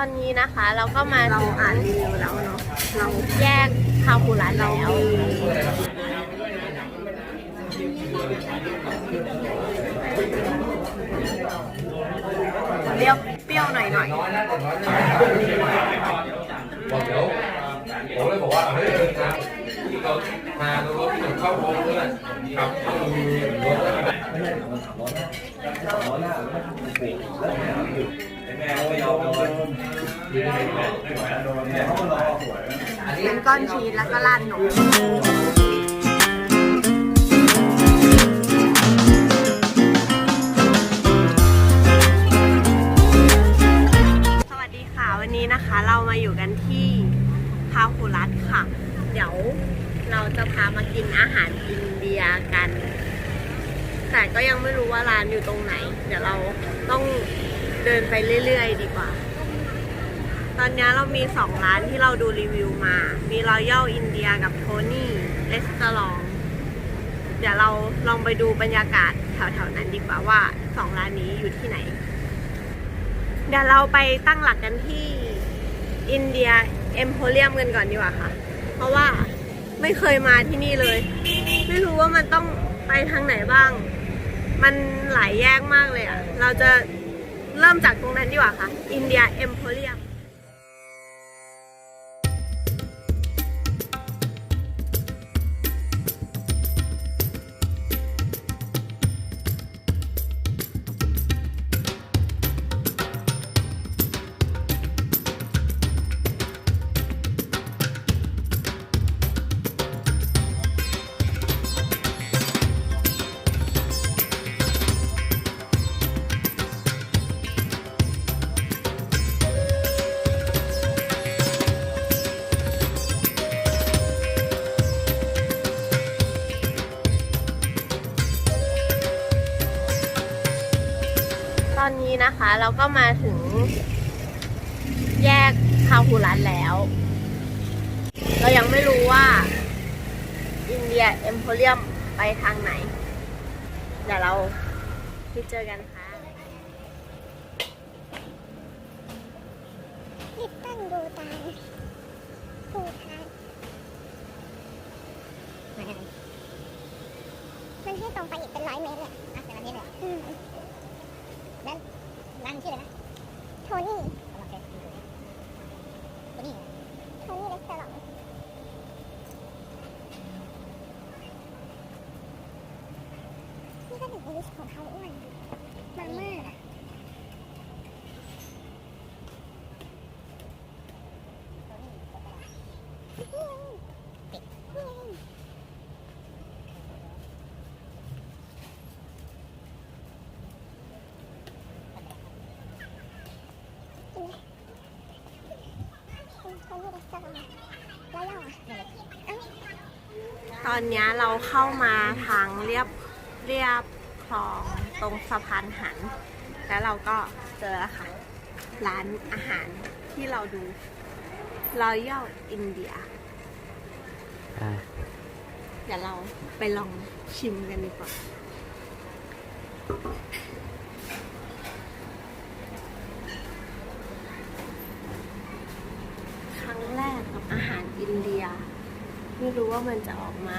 อนนี้นะคะ เราก็มาเราอ่านรีวิวแล้วเนาะเราแยกคาคูรัสแล้ว เปรี้ยวเปรี้ยวหน่อยหน่อยบอกเดี๋ยวผมเลยบอกว่าเฮ้ยนะที่เรามาตรงรถที่เข้าโค้งด้วยครับต้องมีรถแล้วก็ไม่ใช่สามร้อยสามร้อยหน้าไม่ถูกแล้วแม่หยุดแม่ไม่ยอมเลยแม่เขาก็รอสวย เป็นก้อนชีสแล้วก็ราดนมสวัสดีค่ะ วันนี้นะคะเรามาอยู่กันที่คาคูรัสค่ะ เดี๋ยวเราจะพามากินอาหารอินเดียกัน แต่ก็ยังไม่รู้ว่าร้านอยู่ตรงไหน เดี๋ยวเราต้องเดินไปเรื่อย ๆ ดีกว่า ตอนนี้เรามีสองร้านที่เราดูรีวิวมา มีรอยัลอินเดียกับโทนี่เรสตอรอง เดี๋ยวเราลองไปดูบรรยากาศแถวๆนั้นดีกว่าว่าสองร้านนี้อยู่ที่ไหน เดี๋ยวเราไปตั้งหลักกันที่อินเดียเอ็มโพเรียมกันก่อนดีกว่าค่ะ เพราะว่าไม่เคยมาที่นี่เลย ไม่รู้ว่ามันต้องไปทางไหนบ้าง มันหลายแยกมากเลยอะ่ะ เราจะเริ่มจากตรงนั้นดีกว่าค่ะ อินเดียเอ็มโพเรียม เราก็มาถึง แยกคาคูรัสแล้ว เรายังไม่รู้ว่า อินเดียเอ็มโพเรียมไปทางไหน เดี๋ยวเราไปเจอกันค่ะรีบตั้งดูตามผู้ทางมันให้ตรงไปอีกเป็นร้อยเมตรเลยอะเป็นร้อยเมตรเลยอืมแล้ว ร้านชื่ออะไรนะ โทนี่ โอเค โทนี่ โทนี่รีสอร์ทนี่ก็หนึ่งในลิสต์ของเขาอ้วนมาม่าอะ ตอนนี้เราเข้ามาทางเรียบเรียบคลองตรงสะพานหัน แล้วเราก็เจอแล้วค่ะ ร้านอาหารที่เราดู Royal India เดี๋ยวเราไปลองชิมกันดีกว่า ครั้งแรกกับอาหารอินเดีย ไม่รู้ว่ามันจะออกมา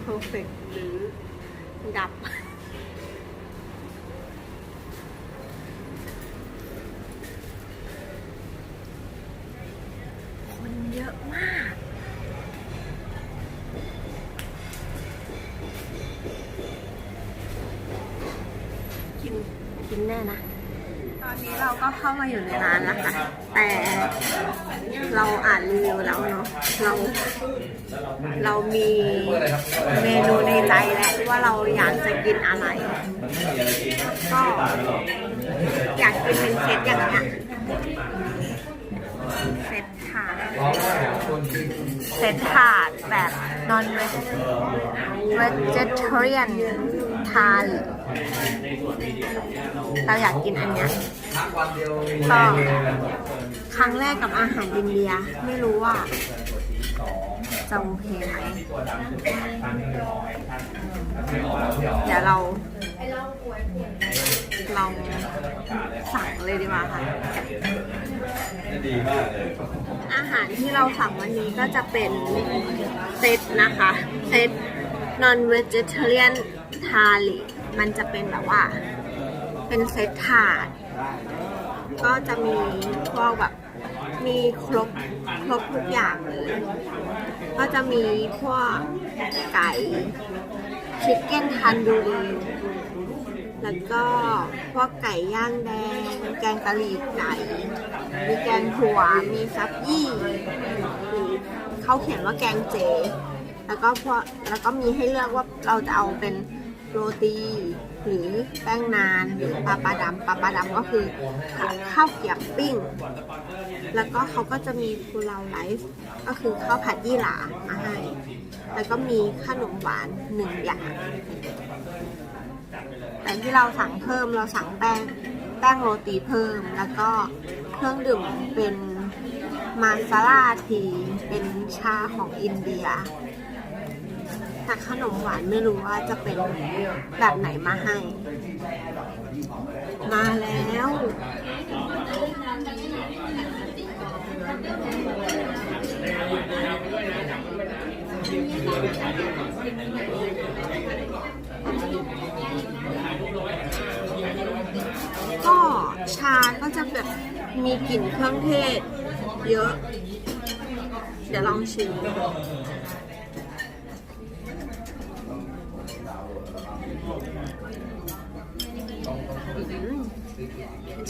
เพอร์เฟกหรือดับ ตอนนี้เราก็เข้ามาอยู่ในร้านแล้วค่ะแต่เราอ่านรีวิวแล้วเนาะ เราเรามีเมนูในใจแล้วว่าเราอยากจะกินอะไร ก็อยากกินเป็นเซตอย่างเงี้ยเซตถาดเซตถาดแบบ non vegetarian ทาน เราอยากกินอันเนี้ยก็ครั้งแรกกับอาหารอินเดียไม่รู้ว่าจะโอเคไหมเดี๋ยวเราลองสั่งเลยดีกว่าค่ะดีมากเลยอาหารที่เราสั่งวันนี้ก็จะเป็นเซตนะคะ เซต non vegetarian thali มันจะเป็นแบบว่า เป็นเซตถาด ก็จะมีพวกแบบมีครบครบทุกอย่างเลย ก็จะมีพวกไก่ชิคเก้นทันดูรีแล้วก็พวกไก่ย่างแดง แกงกะหรี่ไก่ มีแกงถั่ว มีซับยี่หรือเขาเขียนว่าแกงเจ แล้วก็พวกแล้วก็มีให้เลือกว่าเราจะเอาเป็น โรตี หรือแป้งนานหรือปลาปลาดำปลาปลาดำก็คือข้าวเกี๊ยวปิ้ง แล้วก็เขาก็จะมีพูลาไลฟ์ก็คือข้าวผัดยี่หร่ามาให้ แล้วก็มีขนมหวานหนึ่งอย่าง แต่ที่เราสั่งเพิ่มเราสั่งแป้งแป้งโรตีเพิ่ม แล้วก็เครื่องดื่มเป็นมาซาลาทีเป็นชาของอินเดีย แต่ขนมหวานไม่รู้ว่าจะเป็นแบบไหนมาให้ มาแล้วก็ชาก็จะแบบมีกลิ่นเครื่องเทศ เยอะ เดี๋ยวลองชิม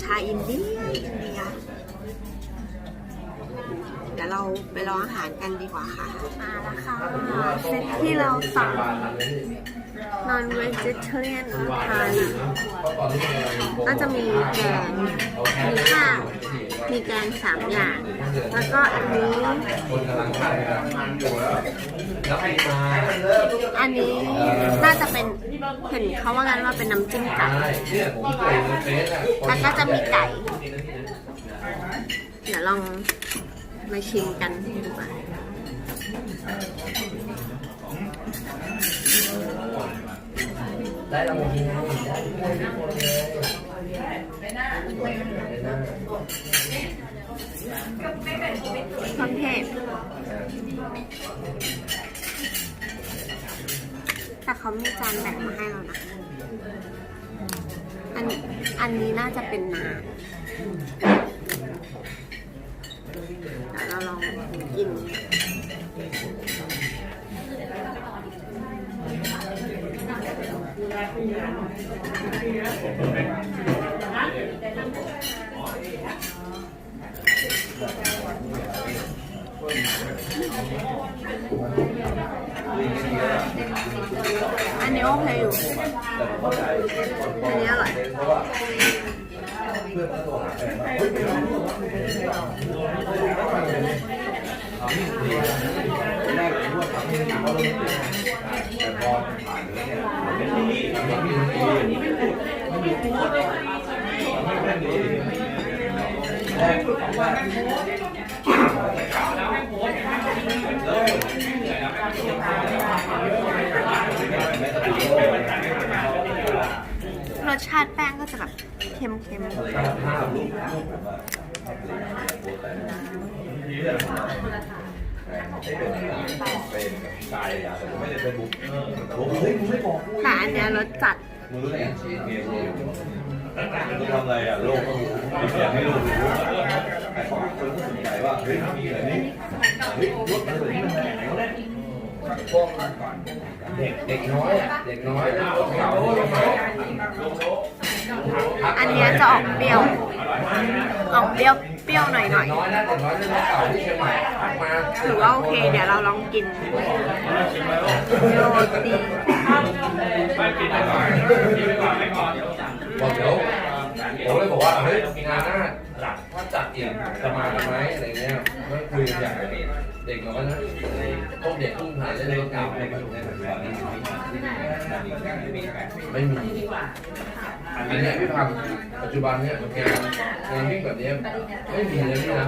ชาอินเดียอินเดียเดี๋ยวเราไปรออาหารกันดีกว่าค่ะ มาแล้วค่ะเซตที่เราสั่ง non vegetarian ทานก็จะมีแกงมีข้าวมีแกงสามอย่าง แล้วก็อันนี้อันนี้น่าจะเป็น เห็นเขาว่ากันว่าเป็นน้ำจิ้มไก่ใช่เนี่ยผมเคยในเฟซอะแล้วก็จะมีไก่ เดี๋ยวลองมาชิมกันดีกว่าได้รางวัลได้ได้เครื่องเทศ แต่เขามีจานแบ่งมาให้เรานะ อันอันนี้น่าจะเป็นนานเดี๋ยวเราลองกินอ อันนี้โอเคอยู่แต่ผมเข้าใจอันนี้อร่อย สชาติแป้งก็จะแบบเค็มเป็มไม่ได้เป็นบุ๊กผมเฮ้ยมึงไม่บอกกูๆแต่อันเนี้ยรสจัด มึงรู้ได้ไงเมียกูมึงทำอะไรอะโลกก็รู้อยากให้โลกรู้แต่คนก็สนใจว่าเฮ้ยมีอะไรนี่เฮ้ยรถมันแบบนี้มันไหนวะเนี่ย เด็กเด็กน้อยอะเด็กน้อยเขารถเขาอันเนี้ยจะออกเปรี้ยว ออกเปรี้ยวเปรี้ยวหน่อยหน่อยน้อยนะเด็กน้อยเรื่องเก่าที่เชียงใหม่ทักมาถือว่าโอเค เดี๋ยวเราลองกินโรตีบอกเดี๋ยวผมเลยบอกว่าเฮ้ยงานหน้าจัดถ้าจัดอีกจะมากันไหมอะไรเงี้ยไม่คุยกันอย่าง เด็กน้อยนะพวกเด็กพุ่งผ่านแล่นรถเก่าไม่มีอันนี้พี่พังปัจจุบันเนี่ยงานงานวิ่งแบบนี้ไม่มีเลยพี่นะ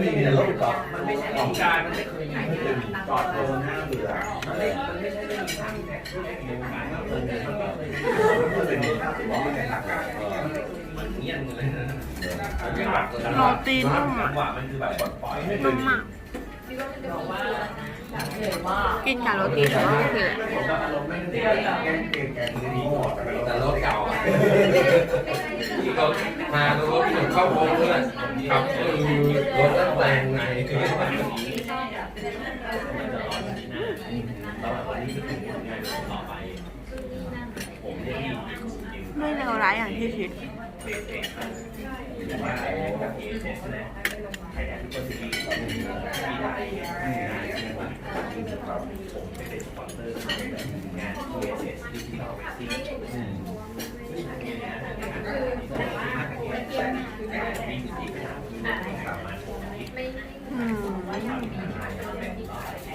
ไม่มีแล้วไม่มีเลยรถติดต่อของการไม่เคยมีไม่เคยมีจอดโดนหน้าเบื่อมันไม่มันไม่ใช่เรื่องทางแต่คือไอ้โมงานมันเป็นมันเป็นภาพที่บอกว่าในหลักการมันเงียบเลยนะโรตีนุ่มอะงหวะมันคือแบบปล่อยให้นุ่มมากกินกับโรตีถือว่าโอเคแต่รถเก่าอะที่ เขาพารถที่เข้าโค้งด้วยครับคือรถตั้งแต่งไงคือไม่เลวร้ายอย่างที่คิดอืมไ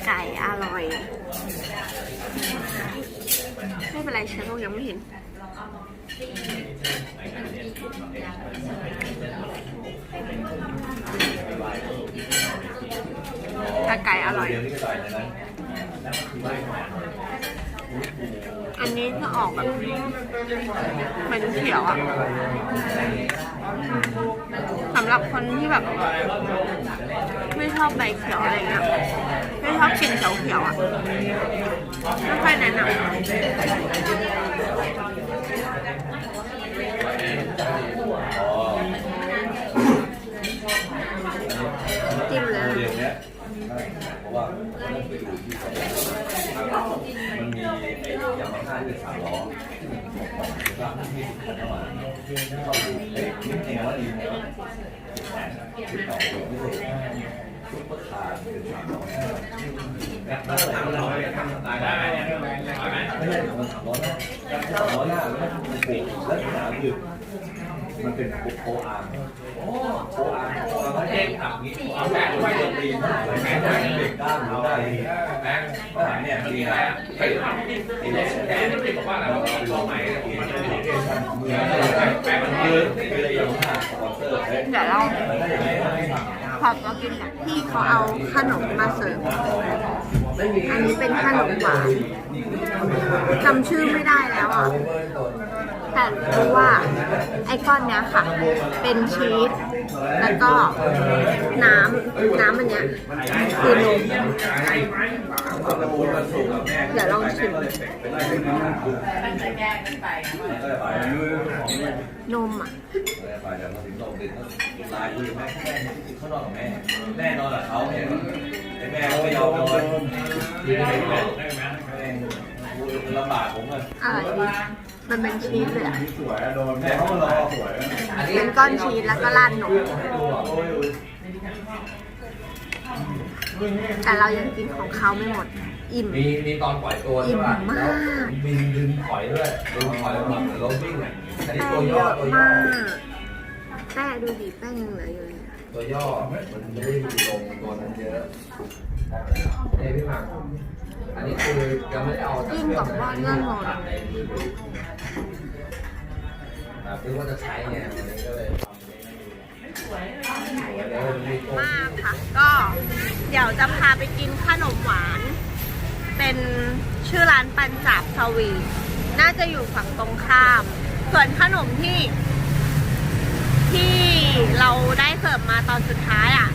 ไก่อร่อย ไม่เป็นไรเชฟโลยังไม่เห็นแต่ไก่อร่อย อันนี้จะออกแบบเป็นเขียวอะสำหรับคนที่แบบ ไม่ชอบใบเขียวอะไรเงี้ยไม่ชอบกลิ่นเขียวเขียวอะไม่ค่อยแนะนำจิ้มเลย เรียนเนี้ยเพราะว่ามันไปอยู่ที่มันมีไอ้ยามาฮ่า ที่เป็นสามล้อก็มีคนเข้ามาเข้าดูเอ๊ะนี่เองว่าดีไหมที่ต่อไม่ใช่ซุปเปอร์คาร์เป็นสามล้อแสนั้นทำเราทำตายได้ไม่ใช่ทำสามล้อหน้าสามล้อหน้าแล้วมันผูกแล้วสนามคือ มันเป็นโคอาร์มโคอาร์มโคอาร์มเองทำนี้เอาแบกไว้ตีนแบกได้เด็กด้านรู้ได้แบกก็เนี่ยดีนะไอ้ไอ้เนี่ยแบกนี่บอกว่าเราเราใหม่มือแบกมันคือคืออย่างว่าสปอนเซอร์เดี๋ยวเรามันได้อย่างนี้พอมากินกับที่เขาเอาขนมมาเสิร์ฟอันนี้เป็นขนมหวานจำชื่อไม่ได้แล้วอะ แต่รู้ว่าไอ้ก้อนเนี้ยค่ะ เป็นชีสแล้วก็น้ำน้ำอันเนี้ยคือนมเดี๋ยวลองชิมนมอะไปเดี๋ยวมาถึงโรงเรียนก็ไลน์คุยกับแม่แม่เขานอนกับแม่แม่นอนกับเขาเนี่ยแม่ก็ไม่ยอมนอนที่ไม่ได้แม่ลำบากผมเลยอร่อยดี มันเป็นชีสเลยอะแม่เขามารอสวยเป็นก้อนชีสแล้วก็ราดนมแต่เรายังกินของเขาไม่หมด อิ่ม มีมีตอนปล่อยตัวอิ่ใช่มป่ะมากบินดึงถอยด้วยดึงถอยแล้วแบบเหมือนรถวิ่งอะอันนี้แป้ตังวเยย่ออะตัวย่อมาก แป้งดูดิแป้งยังเหลืออยู่เลยอะตัวย่อมันไม่ได้มีลงตัวนั้นเยอะเอ้พี่หมากอันนี้คือยังไม่ได้เอายิ่งกว่าว่าเงื่อนงอน ในมือดูอ่าคือว่าจะใช้ไงวันนี้ก็เลยทำให้ดูมากค่ะ ก็เดี๋ยวจะพาไปกินขนมหวาน เป็นชื่อร้านปันจับสวี น่าจะอยู่ฝั่งตรงข้าม ส่วนขนมที่ ที่เราได้เสิร์ฟมาตอนสุดท้ายอะ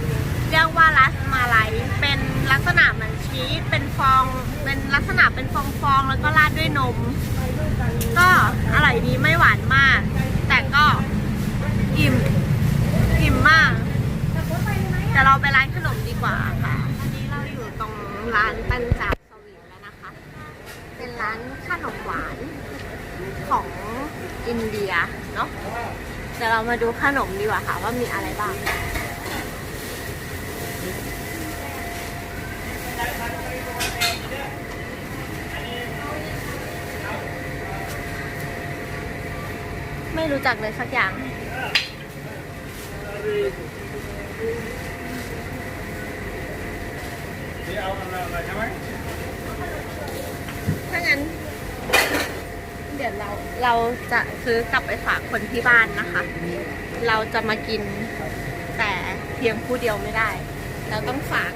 เรียกว่ารัสมาลัยเป็นลักษณะเหมือนชีสเป็นฟอง เป็นลักษณะเป็นฟองๆแล้วก็ราดด้วยนม ก็อร่อยดีไม่หวานมาก แต่ก็อิ่มอิ่มมาก แต่เราไปร้านขนมดีกว่าค่ะอันนี้เราอยู่ตรงร้านปัญจาบสวีแล้วนะคะ เป็นร้านขนมหวานของอินเดียเนาะเดี๋ยวเรามาดูขนมดีกว่าค่ะว่ามีอะไรบ้าง ไม่รู้จักเลยสักอย่าง ถ้างั้น เดี๋ยวเราเราจะซื้อกลับไปฝากคนที่บ้านนะคะ เราจะมากินแต่เพียงผู้เดียวไม่ได้ เราต้องฝาก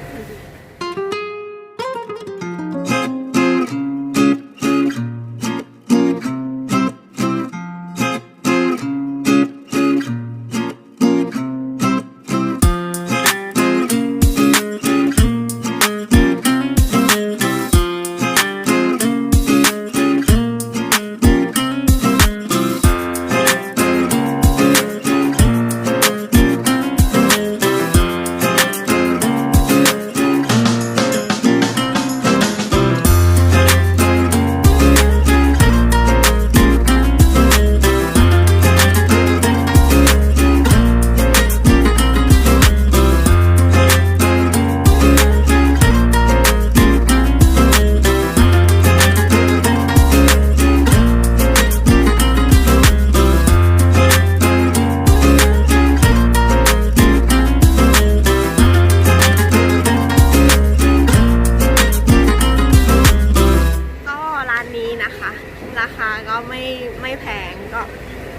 แพงก็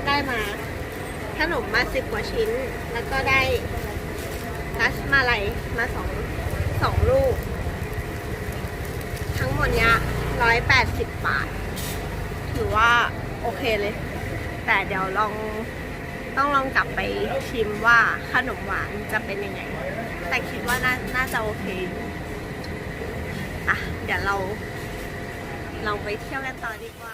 ได้มาขนมมาสิบกว่าชิ้น แล้วก็ได้รัสมาลัยมาสองสองลูก ทั้งหมดเนี้ยร้อยแปดสิบบาท ถือว่าโอเคเลย แต่เดี๋ยวลองต้องลองกลับไปชิมว่าขนมหวานจะเป็นยังไง แต่คิดว่าน่านาจะโอเคอะเดี๋ยวเรา เราไปเที่ยวกันต่อดีกว่า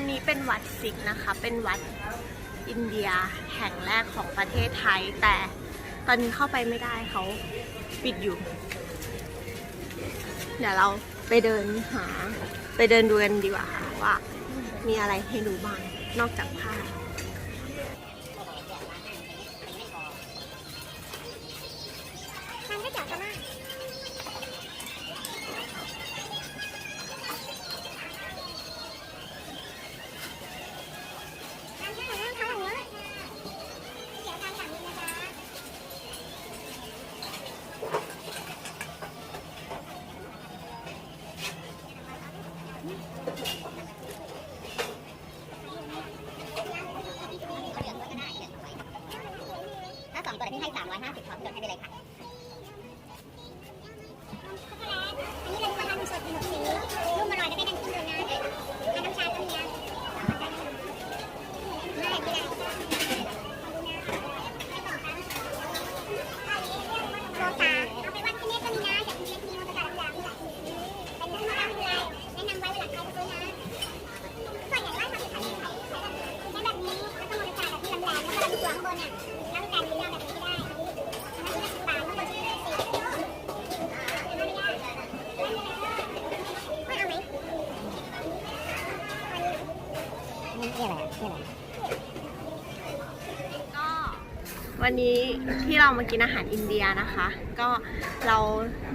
อันนี้เป็นวัดสิกนะคะ เป็นวัดอินเดียแห่งแรกของประเทศไทย แต่ตอนนี้เข้าไปไม่ได้เขาปิดอยู่ เดี๋ยวเราไปเดินหา ไปเดินดูกันดีกว่าว่า มีอะไรให้ดูบ้างนอกจากผ้า นี่อะไรนี่อะไรก็วันนี้ที่เรามากินอาหารอินเดียนะคะ ก็เรา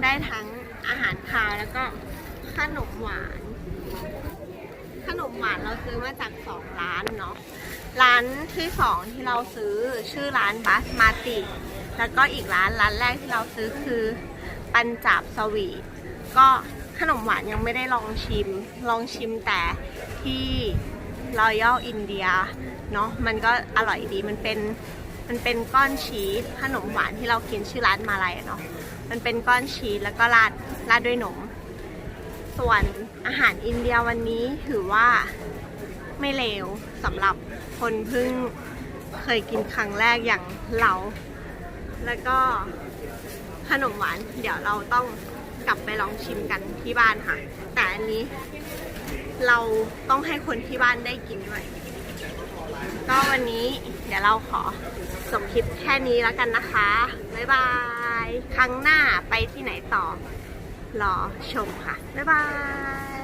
ได้ทั้งอาหารคาวแล้วก็ขนมหวาน ขนมหวานเราซื้อมาจากสองร้านเนาะร้านที่สองที่เราซื้อชื่อร้านบัสมาติแล้วก็อีกร้านร้านแรกที่เราซื้อคือปัญจาบสวีทก็ขนมหวานยังไม่ได้ลองชิม ลองชิมแต่ที่ Royal India เนาะมันก็อร่อยดีมันเป็นมันเป็นก้อนชีสขนมหวานที่เรากินชื่อร้านมาลัยเนาะมันเป็นก้อนชีสแล้วก็ราดราดด้วยนม ส่วนอาหารอินเดียวันนี้ถือว่าไม่เลวสำหรับคนเพิ่งเคยกินครั้งแรกอย่างเรา แล้วก็ขนมหวาน เดี๋ยวเราต้องกลับไปลองชิมกันที่บ้านค่ะ แต่อันนี้ เราต้องให้คนที่บ้านได้กินด้วย ก็วันนี้เดี๋ยวเราขอส่งคลิปแค่นี้แล้วกันนะคะ บ๊ายบาย ครั้งหน้าไปที่ไหนต่อ รอชมค่ะ บ๊ายบาย